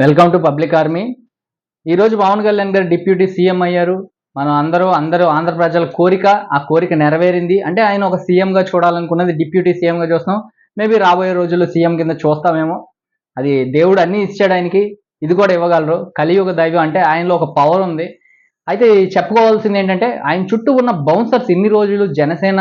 Welcome to public army. ఈరోజు పవన్ కళ్యాణ్ గారు deputy CM అయ్యారు. మనం అందరూ అందరూ ఆంధ్ర ప్రజల కోరిక ఆ కోరిక నెరవేరింది. అంటే ఆయన ఒక సీఎంగా చూడాలనుకున్నది డిప్యూటీ సీఎంగా చూస్తున్నాం. మేబీ రాబోయే రోజుల్లో సీఎం కింద చూస్తామేమో. అది దేవుడు అన్నీ ఇచ్చాడు ఆయనకి. ఇది కూడా ఇవ్వగలరు. కలియుగ దైవం అంటే ఆయనలో ఒక పవర్ ఉంది. అయితే చెప్పుకోవాల్సింది ఏంటంటే ఆయన చుట్టూ ఉన్న బౌన్సర్స్ ఇన్ని రోజులు జనసేన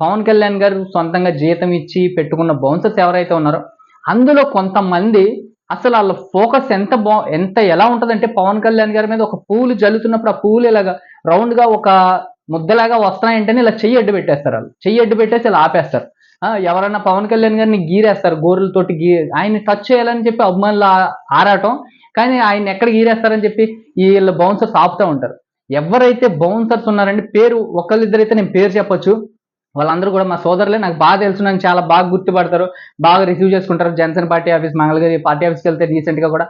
పవన్ కళ్యాణ్ గారు సొంతంగా జీతం ఇచ్చి పెట్టుకున్న బౌన్సర్స్ ఎవరైతే ఉన్నారో అందులో కొంతమంది అసలు వాళ్ళ ఫోకస్ ఎంత బా ఎంత ఎలా ఉంటుందంటే పవన్ కళ్యాణ్ గారి మీద ఒక పూలు జల్లుతున్నప్పుడు ఆ పూలు ఇలాగా రౌండ్గా ఒక ముద్దలాగా వస్తున్నాయంటేనే ఇలా చెయ్యి అడ్డు పెట్టేస్తారు వాళ్ళు. చెయ్యి అడ్డు పెట్టేసి ఇలా ఆపేస్తారు. ఎవరన్నా ఎవరైనా పవన్ కళ్యాణ్ గారిని గీరేస్తారు గోరులతోటి గీ ఆయన్ని టచ్ చేయాలని చెప్పి అభిమానులు ఆరాటం. కానీ ఆయన ఎక్కడ గీరేస్తారని చెప్పి వీళ్ళ బౌన్సర్స్ ఆపుతూ ఉంటారు. ఎవరైతే బౌన్సర్స్ ఉన్నారండి పేరు ఒకళ్ళిద్దరైతే నేను పేరు చెప్పొచ్చు. వాళ్ళందరూ కూడా మా సోదరులే నాకు బాగా తెలుసు నన్ను చాలా బాగా గుర్తుపడతారు బాగా రిసీవ్ చేసుకుంటారు. Janasena party office Mangalagiri party ఆఫీస్కి వెళ్తే రీసెంట్గా కూడా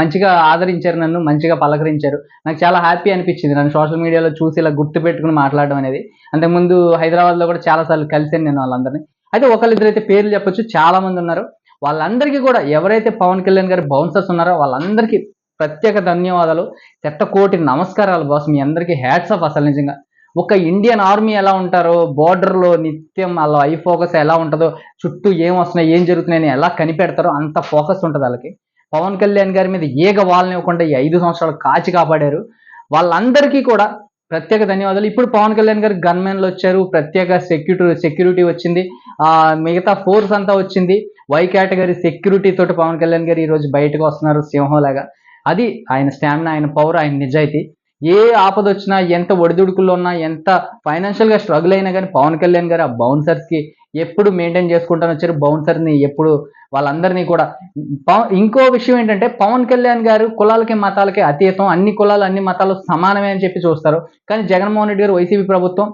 మంచిగా ఆదరించారు నన్ను మంచిగా పలకరించారు. నాకు చాలా హ్యాపీ అనిపించింది నన్ను సోషల్ మీడియాలో చూసి ఇలా గుర్తు పెట్టుకుని మాట్లాడడం అనేది. అంతకుముందు హైదరాబాద్లో కూడా చాలాసార్లు కలిసాను నేను వాళ్ళందరినీ. అయితే ఒకళ్ళిద్దరైతే పేర్లు చెప్పొచ్చు చాలా మంది ఉన్నారు. వాళ్ళందరికీ కూడా ఎవరైతే పవన్ కళ్యాణ్ గారి బౌన్సర్స్ ఉన్నారో వాళ్ళందరికీ ప్రత్యేక ధన్యవాదాలు చెత్త కోటి నమస్కారాలు బాస్ మీ అందరికీ హ్యాట్స్ ఆఫ్ అసలు నిజంగా. ఒక ఇండియన్ ఆర్మీ ఎలా ఉంటారో బార్డర్లో నిత్యం వాళ్ళ ఐ ఫోకస్ ఎలా ఉంటుందో చుట్టూ ఏం వస్తున్నాయి ఏం జరుగుతున్నాయని ఎలా కనిపెడతారో అంత ఫోకస్ ఉంటుంది వాళ్ళకి. పవన్ కళ్యాణ్ గారి మీద ఏగ వాళ్ళనివ్వకుండా ఈ ఐదు సంవత్సరాలు కాచి కాపాడారు. వాళ్ళందరికీ కూడా ప్రత్యేక ధన్యవాదాలు. ఇప్పుడు పవన్ కళ్యాణ్ గారు గన్మెన్లు వచ్చారు ప్రత్యేక సెక్యూరిటీ సెక్యూరిటీ వచ్చింది. మిగతా ఫోర్స్ అంతా వచ్చింది. వై కేటగిరీ సెక్యూరిటీ తోటి పవన్ కళ్యాణ్ గారు ఈరోజు బయటకు వస్తున్నారు సింహంలాగా. అది ఆయన స్టామినా ఆయన పవర్ ఆయన నిజాయితీ. ఏ ఆపద వచ్చినా ఎంత ఒడిదుడుకుల్లో ఉన్నా ఎంత ఫైనాన్షియల్గా స్ట్రగుల్ అయినా కానీ పవన్ కళ్యాణ్ గారు ఆ బౌన్సర్స్కి ఎప్పుడు మెయింటైన్ చేసుకుంటాను వచ్చారు. బౌన్సర్ని ఎప్పుడు వాళ్ళందరినీ కూడా. ఇంకో విషయం ఏంటంటే పవన్ కళ్యాణ్ గారు కులాలకి మతాలకి అతీతం. అన్ని కులాలు అన్ని మతాలు సమానమే అని చెప్పి చూస్తారు. కానీ జగన్మోహన్ రెడ్డి గారు వైసీపీ ప్రభుత్వం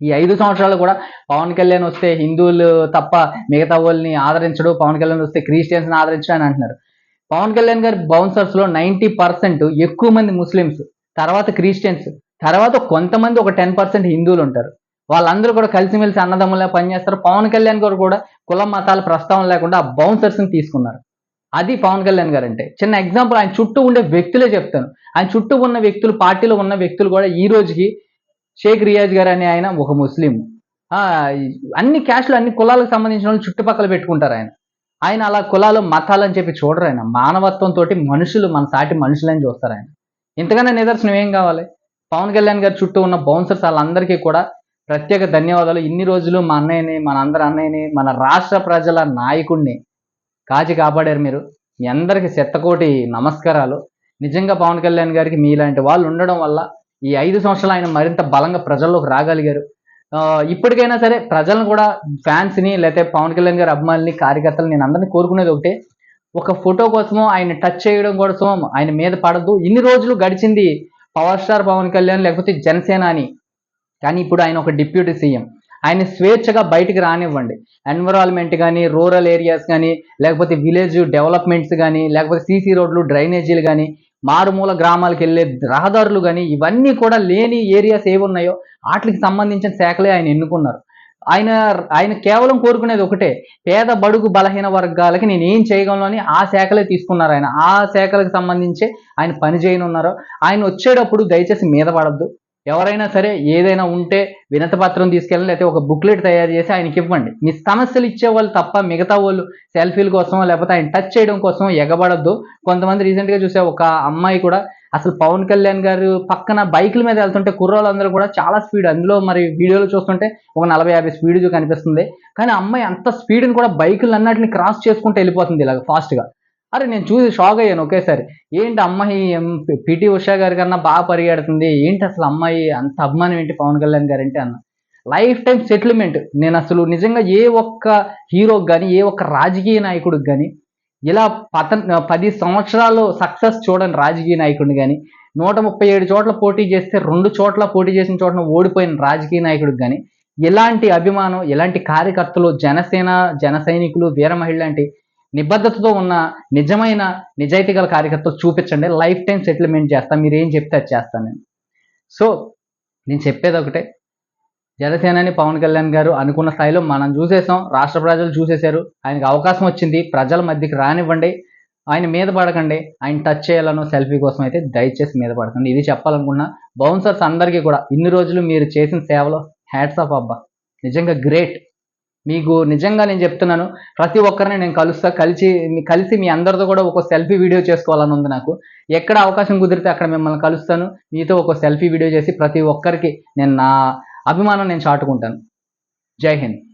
ఈ ఐదు సంవత్సరాలు కూడా పవన్ కళ్యాణ్ వస్తే హిందువులు తప్ప మిగతా వాళ్ళని ఆదరించడు. పవన్ కళ్యాణ్ వస్తే క్రిస్టియన్స్ని ఆదరించడు అని అంటున్నారు. పవన్ కళ్యాణ్ గారి బౌన్సర్స్లో నైంటీ పర్సెంట్ ఎక్కువ మంది ముస్లిమ్స్. తర్వాత క్రిస్టియన్స్. తర్వాత కొంతమంది ఒక టెన్ పర్సెంట్ హిందువులు ఉంటారు. వాళ్ళందరూ కూడా కలిసిమెలిసి అన్నదమ్ములా పనిచేస్తారు పవన్ కళ్యాణ్ గారు కూడా కుల మతాల ప్రస్తావన లేకుండా ఆ బౌన్సర్స్ని తీసుకున్నారు. అది పవన్ కళ్యాణ్ గారు అంటే చిన్న ఎగ్జాంపుల్ ఆయన చుట్టూ ఉండే వ్యక్తులే చెప్తాను. ఆయన చుట్టూ ఉన్న వ్యక్తులు పార్టీలో ఉన్న వ్యక్తులు కూడా ఈ రోజుకి షేక్ రియాజ్ గారు అనే ఆయన ఒక ముస్లిం. ఆ, అన్ని క్యాష్లు అన్ని కులాలకు సంబంధించిన వాళ్ళు చుట్టుపక్కల పెట్టుకుంటారు ఆయన. ఆయన అలా కులాలు మతాలు అని చెప్పి చూడరు ఆయన. మానవత్వంతో మనుషులు మన సాటి మనుషులని చూస్తారు ఆయన. ఇంతకన్నా నిదర్శనం ఏం కావాలి? పవన్ కళ్యాణ్ గారి చుట్టూ ఉన్న బౌన్సర్స్ వాళ్ళందరికీ కూడా ప్రత్యేక ధన్యవాదాలు. ఇన్ని రోజులు మా అన్నయ్యని మన అందరి అన్నయ్యని మన రాష్ట్ర ప్రజల నాయకుడిని కాచి కాపాడారు మీరు. మీ అందరికీ శతకోటి నమస్కారాలు. నిజంగా పవన్ కళ్యాణ్ గారికి మీలాంటి వాళ్ళు ఉండడం వల్ల ఈ ఐదు సంవత్సరాలు ఆయన మరింత బలంగా ప్రజల్లోకి రాగలిగారు. ఇప్పటికైనా సరే ప్రజలను కూడా ఫ్యాన్స్ని లేకపోతే పవన్ కళ్యాణ్ గారి అభిమానుల్ని కార్యకర్తలు నేను అందరినీ కోరుకునేది ఒకటే. ఒక ఫోటో కోసమో ఆయన టచ్ చేయడం కోసం ఆయన మీద పడద్దు. ఇన్ని రోజులు గడిచింది పవర్ స్టార్ పవన్ కళ్యాణ్ లేకపోతే జనసేన అని కానీ ఇప్పుడు ఆయన ఒక డిప్యూటీ సీఎం. ఆయన స్వేచ్ఛగా బయటికి రానివ్వండి. ఎన్విరాన్మెంట్ కానీ రూరల్ ఏరియాస్ కానీ లేకపోతే విలేజ్ డెవలప్మెంట్స్ కానీ లేకపోతే సీసీ రోడ్లు డ్రైనేజీలు కానీ మారుమూల గ్రామాలకు వెళ్ళే రహదారులు కానీ ఇవన్నీ కూడా లేని ఏరియాస్ ఏవి ఉన్నాయో వాటికి సంబంధించిన శాఖలే ఆయన ఎన్నుకున్నారు. ఆయన ఆయన కేవలం కోరుకునేది ఒకటే. పేద బడుగు బలహీన వర్గాలకి నేను ఏం చేయగలను అని ఆ శాఖలే తీసుకున్నారు ఆయన. ఆ శాఖలకు సంబంధించి ఆయన పని చేయనున్నారు. ఆయన వచ్చేటప్పుడు దయచేసి మీద పడద్దు. ఎవరైనా సరే ఏదైనా ఉంటే వినతపత్రం తీసుకెళ్ళి లేకపోతే ఒక బుక్లెట్ తయారు చేసి ఆయనకి ఇవ్వండి. మీ సమస్యలు ఇచ్చేవాళ్ళు తప్ప మిగతా వాళ్ళు సెల్ఫీల కోసం లేకపోతే ఆయన టచ్ చేయడం కోసం ఎగబడద్దు. కొంతమంది రీసెంట్గా చూసే ఒక అమ్మాయి కూడా అసలు పవన్ కళ్యాణ్ గారు పక్కన బైకుల మీద వెళ్తుంటే కుర్రోళ్ళందరూ కూడా చాలా స్పీడ్. అందులో మరి వీడియోలు చూస్తుంటే ఒక నలభై యాభై స్పీడ్ కనిపిస్తుంది. కానీ అమ్మాయి అంత స్పీడ్ని కూడా బైకులు అన్నిటిని క్రాస్ చేసుకుంటూ వెళ్ళిపోతుంది ఇలాగ ఫాస్ట్గా అరే నేను చూసి షాక్ అయ్యాను ఒకేసారి. ఏంటి అమ్మాయి పిటి ఉషా గారి కన్నా బాగా పరిగెడుతుంది? ఏంటి అసలు అమ్మాయి అంత అభిమానం ఏంటి పవన్ కళ్యాణ్ గారు అంటే అన్న. లైఫ్ టైం సెటిల్మెంట్ నేను అసలు నిజంగా ఏ ఒక్క హీరోకి కానీ ఏ ఒక్క రాజకీయ నాయకుడికి కానీ ఇలా పత పది సంవత్సరాలు సక్సెస్ చూడండి రాజకీయ నాయకుడిని కానీ నూట ముప్పై ఏడు చోట్ల పోటీ చేస్తే రెండు చోట్ల పోటీ చేసిన చోట్ల ఓడిపోయిన రాజకీయ నాయకుడికి కానీ ఇలాంటి అభిమానం ఇలాంటి కార్యకర్తలు జనసేన జన సైనికులు వీర మహిళ లాంటి నిబద్ధతతో ఉన్న నిజమైన నిజాయితీ గల కార్యకర్తలు చూపించండి. లైఫ్ టైం సెటిల్మెంట్ చేస్తాను మీరు ఏం చెప్తే అది చేస్తాను నేను. సో నేను చెప్పేది ఒకటే. జనసేనని పవన్ కళ్యాణ్ గారు అనుకున్న స్థాయిలో మనం చూసేసాం. రాష్ట్ర ప్రజలు చూసేశారు. ఆయనకు అవకాశం వచ్చింది. ప్రజల మధ్యకి రానివ్వండి. ఆయన మీద పడకండి. ఆయన టచ్ చేయాలనో సెల్ఫీ కోసం అయితే దయచేసి మీద పడకండి. ఇది చెప్పాలనుకున్నా బౌన్సర్స్ అందరికీ కూడా ఇన్ని రోజులు మీరు చేసిన సేవలో హ్యాట్స్ ఆఫ్ అబ్బా. నిజంగా గ్రేట్ మీకు నిజంగా నేను చెప్తున్నాను. ప్రతి ఒక్కరిని నేను కలుస్తా కలిసి మీ- కలిసి మీ అందరితో కూడా ఒక సెల్ఫీ వీడియో చేసుకోవాలని ఉంది నాకు. ఎక్కడ అవకాశం కుదిరితే అక్కడ మిమ్మల్ని కలుస్తాను. మీతో ఒక సెల్ఫీ వీడియో చేసి ప్రతి ఒక్కరికి నేను నా అభిమానం నేను చాటుకుంటాను. జై హింద్.